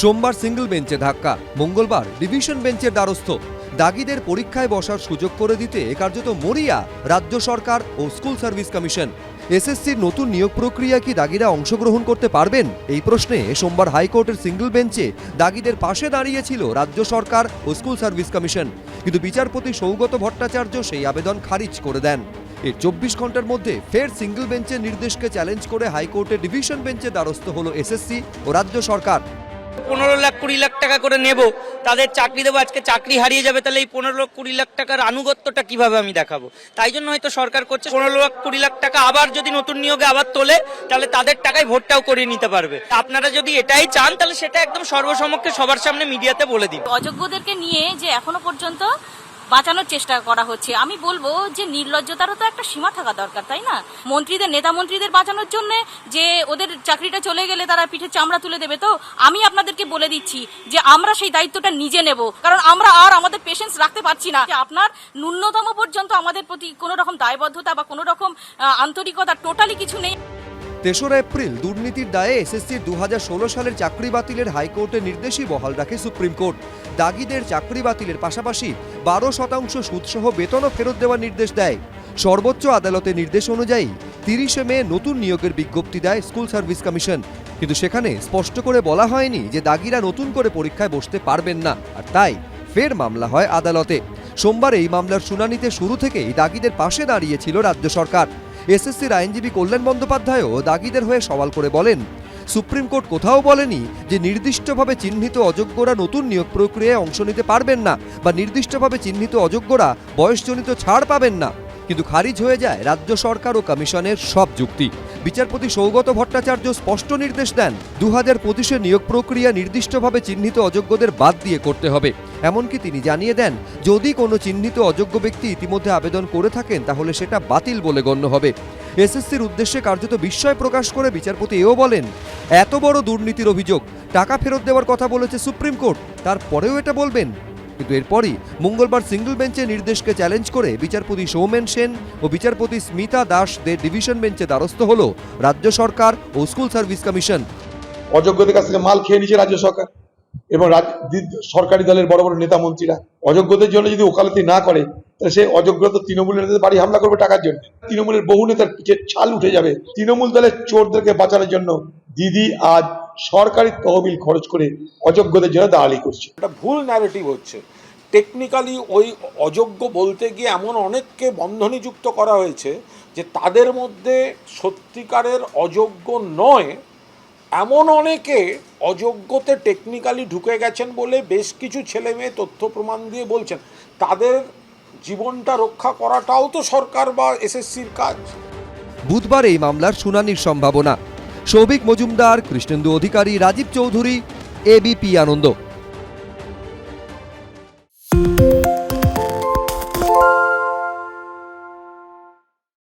সোমবার সিঙ্গল বেঞ্চে ধাক্কা, মঙ্গলবার ডিভিশন বেঞ্চের দ্বারস্থ। দাগিদের পরীক্ষায় বসার সুযোগ করে দিতে কার্যত মরিয়া, রাজ্য সরকার ও স্কুল সার্ভিস কমিশন। এসএসসির নতুন নিয়োগ প্রক্রিয়া কি দাগিরা অংশগ্রহণ করতে পারবেন? এই প্রশ্নে সোমবার হাইকোর্টের সিঙ্গল বেঞ্চে দাগিদের পাশে দাঁড়িয়েছিল রাজ্য সরকার ও স্কুল সার্ভিস কমিশন। কিন্তু বিচারপতি সৌগত ভট্টাচার্য সেই আবেদন খারিজ করে দেন। এর চব্বিশ ঘণ্টার মধ্যে ফের সিঙ্গল বেঞ্চের নির্দেশকে চ্যালেঞ্জ করে হাইকোর্টে ডিভিশন বেঞ্চে দ্বারস্থ হল এসএসসি ও রাজ্য সরকার। পনেরো লাখ কুড়ি লাখ টাকা করে নেব, তাদের চাকরি দেবো, আজকে চাকরি হারিয়ে যাবে, তাহলে এই পনেরো লাখ কুড়ি লাখ টাকার আনুগত্যটা কীভাবে আমি দেখাবো? তাই জন্য হয়তো সরকার করছে, পনেরো লাখ কুড়ি লাখ টাকা আবার যদি নতুন নিয়োগে আবার তোলে, তাহলে তাদের টাকায় ভোটটাও করিয়ে নিতে পারবে। আপনারা যদি এটাই চান, তাহলে সেটা একদম সর্বসমক্ষে সবার সামনে মিডিয়াতে বলে দিন। অযোগ্যদেরকে নিয়ে যে এখনও পর্যন্ত বাঁচানোর চেষ্টা করা হচ্ছে। আমি বলব যে নির্লজ্জতারও তো একটা সীমা থাকা দরকার, তাই না? মন্ত্রীদের নেতা মন্ত্রীদের বাঁচানোর জন্য যে ওদের চাকরিটা চলে গেলে তারা পিঠে চামড়া তুলে দেবে, তো আমি আপনাদেরকে বলে দিচ্ছি যে আমরা সেই দায়িত্বটা নিজে নেব। কারণ আমরা আর আমাদের পেশেন্স রাখতে পারছি না। আপনার ন্যূনতম পর্যন্ত আমাদের প্রতি কোনো রকম দায়বদ্ধতা বা কোনো রকম আন্তরিকতা টোটালি কিছু নেই। তেসরা এপ্রিল দুর্নীতির দায়ে এসএসসির দু হাজার ষোলো সালের চাকরি বাতিলের হাইকোর্টের নির্দেশই বহাল রাখে সুপ্রিম কোর্ট। দাগিদের চাকরি বাতিলের পাশাপাশি বারো শতাংশ সুদসহ বেতনও ফেরত দেওয়ার নির্দেশ দেয়। সর্বোচ্চ আদালতের নির্দেশ অনুযায়ী তিরিশে মে নতুন নিয়োগের বিজ্ঞপ্তি দেয় স্কুল সার্ভিস কমিশন। কিন্তু সেখানে স্পষ্ট করে বলা হয়নি যে দাগিরা নতুন করে পরীক্ষায় বসতে পারবেন না। আর তাই ফের মামলা হয় আদালতে। সোমবার এই মামলার শুনানিতে শুরু থেকেই দাগিদের পাশে দাঁড়িয়েছিল রাজ্য সরকার। এসএসসির আইনজীবী কল্যাণ বন্দ্যোপাধ্যায়ও দাগিদের হয়ে সওয়াল করে বলেন, সুপ্রিম কোর্ট কোথাও বলেনি যে নির্দিষ্টভাবে চিহ্নিত অযোগ্যরা নতুন নিয়োগ প্রক্রিয়ায় অংশ নিতে পারবেন না বা নির্দিষ্টভাবে চিহ্নিত অযোগ্যরা বয়সজনিত ছাড় পাবেন না। কিন্তু খারিজ হয়ে যায় রাজ্য সরকার ও কমিশনের সব যুক্তি। বিচারপতি সৌগত ভট্টাচার্য স্পষ্ট নির্দেশ দেন দু হাজার পঁচিশে নিয়োগ প্রক্রিয়া নির্দিষ্টভাবে চিহ্নিত অযোগ্যদের বাদ দিয়ে করতে হবে। এমনকি তিনি জানিয়ে দেন, যদি কোনো চিহ্নিত অযোগ্য ব্যক্তি ইতিমধ্যে আবেদন করে থাকেন, তাহলে সেটা বাতিল বলে গণ্য হবে। এসএসসির উদ্দেশ্যে কার্যত বিস্ময় প্রকাশ করে বিচারপতি এও বলেন, এত বড় দুর্নীতির অভিযোগ, টাকা ফেরত দেওয়ার কথা বলেছে সুপ্রিম কোর্ট। তারপরেও এটা বলবেন। কিন্তু এরপরই মঙ্গলবার সিঙ্গল বেঞ্চে নির্দেশকে চ্যালেঞ্জ করে বিচারপতি সৌমেন সেন ও বিচারপতি স্মিতা দাসদের ডিভিশন বেঞ্চে দ্বারস্থ হল রাজ্য সরকার ও স্কুল সার্ভিস কমিশন। অযোগ্যদের কাছ থেকে মাল খেয়ে নিচ্ছে রাজ্য সরকার এবং সরকারি দলের বড় বড় নেতা মন্ত্রীরা। অযোগ্যদের জন্য যদি ওকালতি না করে, তাহলে সে অযোগ্য তো নেতাদের বাড়ি হামলা করবে টাকার জন্য। তৃণমূলের বহু নেতার পিঠে ছাল উঠে যাবে। তৃণমূল দলের চোরদেরকে বাঁচানোর জন্য দিদি আজ সরকারি তহবিল খরচ করে অযোগ্যদের জন্য দাঁড়ালি করছে। একটা ভুল ন্যারেটিভ হচ্ছে। টেকনিক্যালি ওই অযোগ্য বলতে গিয়ে এমন অনেককে বন্ধনীযুক্ত করা হয়েছে যে তাদের মধ্যে সত্যিকারের অযোগ্য নয় এমন অনেকে অযোগ্যতে টেকনিক্যালি ঢুকে গেছেন বলে বেশ কিছু ছেলে মেয়ে তথ্য প্রমাণ দিয়ে বলছেন। তাদের জীবনটা রক্ষা করাটাও তো সরকার বা এসএসসির কাজ। বুধবার এই মামলার শুনানির সম্ভাবনা। সৌভিক মজুমদার কৃষ্ণেন্দু অধিকারী রাজীব চৌধুরী এবিপি আনন্দ।